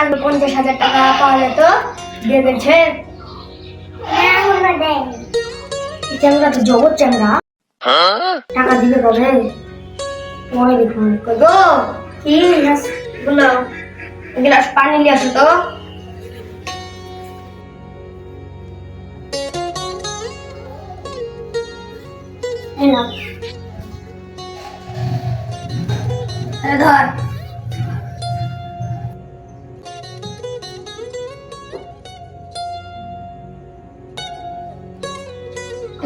লাগবে পঞ্চাশ হাজার টাকা পাওয়া যেত দিয়ে এই চ্যাংরা তো জগৎ চ্যাংরা। টাকা দিবে কবে? মনে দেখুন গো? কি বলো। গ্লাস পানি নিয়ে আসো তো। ধর।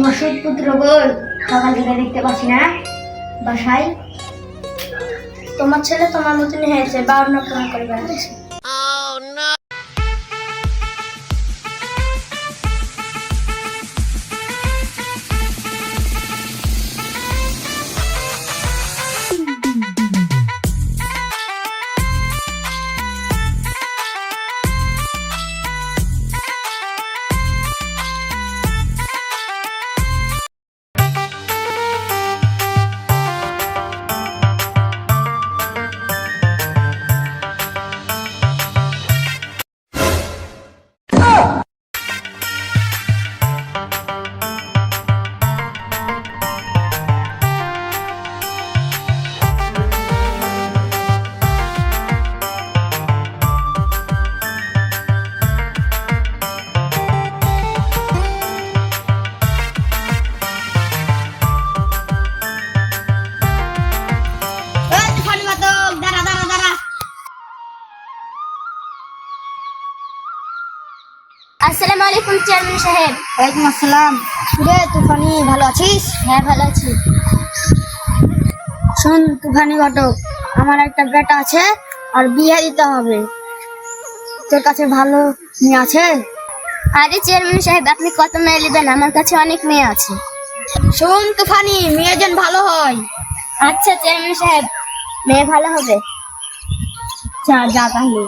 তোমার পুত্র বল। সকাল থেকে দেখতে পাচ্ছি না। বাসায়। তোমার ছেলে তোমার মতনই হয়েছে বাউন্ন পূরণ করে বেড়াচ্ছে। আসসালামু আলাইকুম চেয়ারম্যান সাহেব। ওয়ালাইকুম আসসালাম। রে তুফানি ভালো আছিস? হ্যাঁ ভালো আছি। শোন তুফানি ঘটক আমার একটা বেটা আছে আর বিয়ে দিতে হবে। তোর কাছে ভালো মেয়ে আছে? আরে চেয়ারম্যান সাহেব আপনি কত মেয়ে নেবেন? আমার কাছে অনেক মেয়ে আছে। শোন তুফানি মেয়ে যেন ভালো হয়। আচ্ছা চেয়ারম্যান সাহেব মেয়ে ভালো হবে? যা যা তাহলে।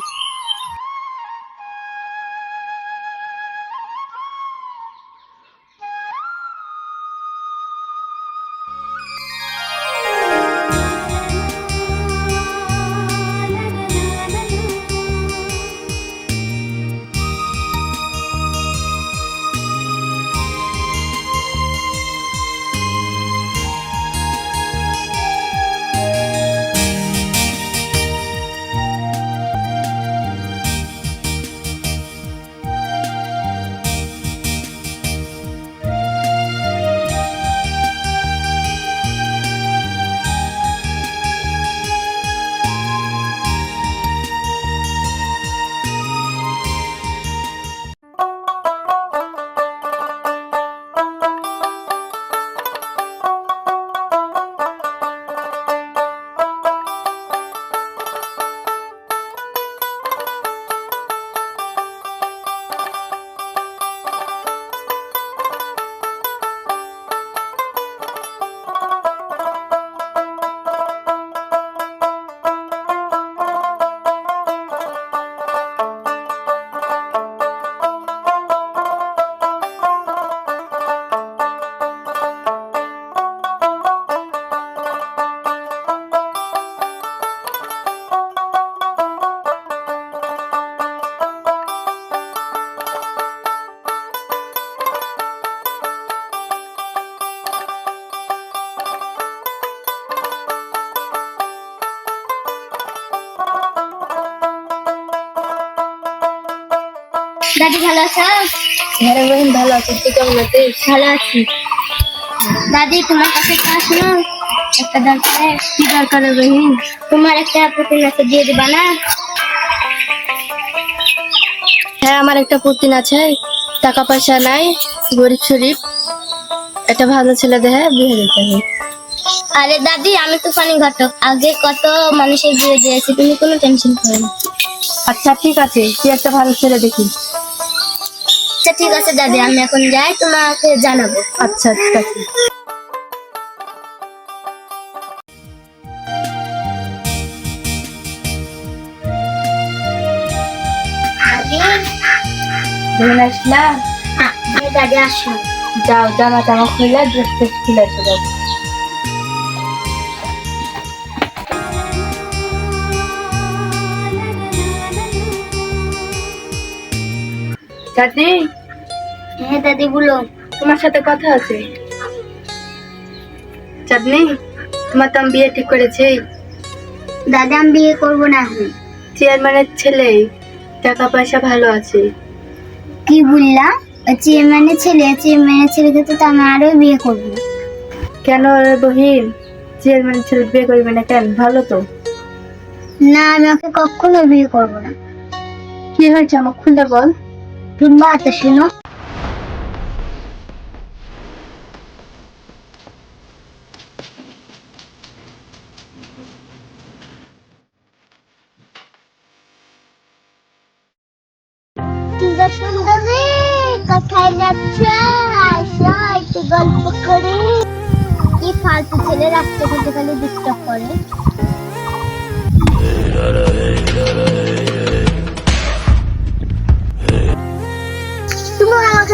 দাদি ভালো আছো? হ্যাঁ বহিন ভালো আছে। তুই কেমন আছিস? ভালো আছি। দাদি তোমার কাছে আসলো? একটা দরকার? কি দরকার বহিন তোমার একটা প্রতিদিন একটা দিয়ে দিবা না? হ্যাঁ আমার একটা পুতিন আছে। টাকা পয়সা নাই গরিব শরীফ। একটা ভালো ছেলে দেখে বিয়ে দিতে হবে। আরে দাদি আমি তো পানি ঘটক। আগে কত মানুষের বিয়ে দিয়েছি তুমি কোনো টেনশন করো না। আচ্ছা ঠিক আছে। তুই একটা ভালো ছেলে দেখি। আচ্ছা ঠিক আছে দাদি আমি এখন যাই তোমাকে জানাব। আচ্ছা ঠিক আছে দাদি বহিন আসলা হ্যাঁ দাদি আসো। যাও জামা টামা খুলে ড্রেস খুলে চলে। চাঁদনি হ্যাঁ দাদি বলো। তোমার সাথে কথা আছে। চাঁদনি তোমার তো আমি বিয়ে ঠিক করেছি। দাদি আমি বিয়ে করব না এখন। চেয়ারম্যানের ছেলে টাকা পয়সা ভালো আছে। কি বললাম? চেয়ারম্যানের ছেলে চেয়ারম্যানের ছেলেকে তো আমি আরও বিয়ে করব। কেন রে বহিন? চেয়ারম্যানের ছেলে বিয়ে করবে না কেন? ভালো তো। না আমি ওকে কখনো বিয়ে করব না। কি হয়েছে? আমার খুলে বল। তুমি তো শুনো সুন্দরী কোথায় যাচ্ছ আসো একটু গল্প করি কি ফালতু ছেলে রাস্তা ঘাটে খালি ডিস্টার্ব করে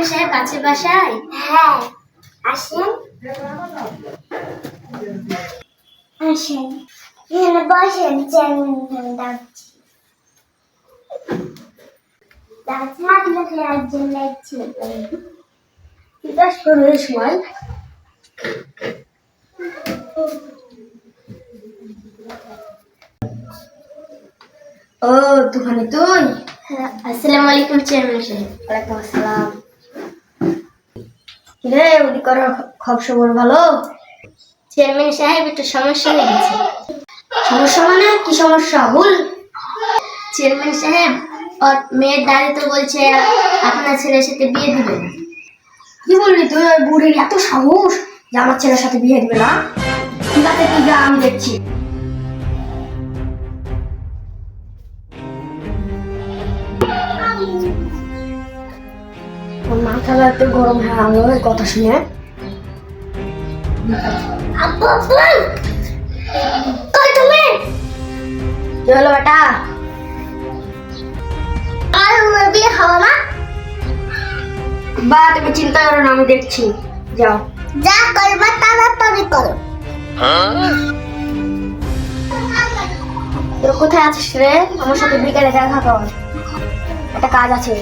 চেয়ারম্যান সাহেব আছে বাসায়? হ্যাঁ আসেন। আসেন। এখানে বসেন চেয়ারম্যান ডাকছি সময়। ও তুখানি তুই? আসসালামু আলাইকুম চেয়ারম্যান সাহেব। ওয়ালাইকুম আসসালাম। কিরে, ওদিক করো খবর সবর ভালো? চেয়ারম্যান সাহেব, একটু সমস্যা হয়ে গেছে সমস্যা মানে? কি সমস্যা? ভুল? চেয়ারম্যান সাহেব, ওর মেয়ের দাদি তো বলছে, আপনার ছেলের সাথে বিয়ে দিবেন কি বললি তুই? ওই বুড়ির এত সাহস যে আমার ছেলের সাথে বিয়ে দিবে না? ঠিক আছে, তুই যা, আমি দেখছি। মাথাটা একটু গরম হয়ে গেল কথা শুনে আব্বু তুমি? কি হলো বেটা? বা তুমি চিন্তা করো না আমি দেখছি। যাও। যা করবা তাড়াতাড়ি করো। তোর কোথায় আছিস রে? আমার সাথে বিকেলে দেখা কর একটা কাজ আছে।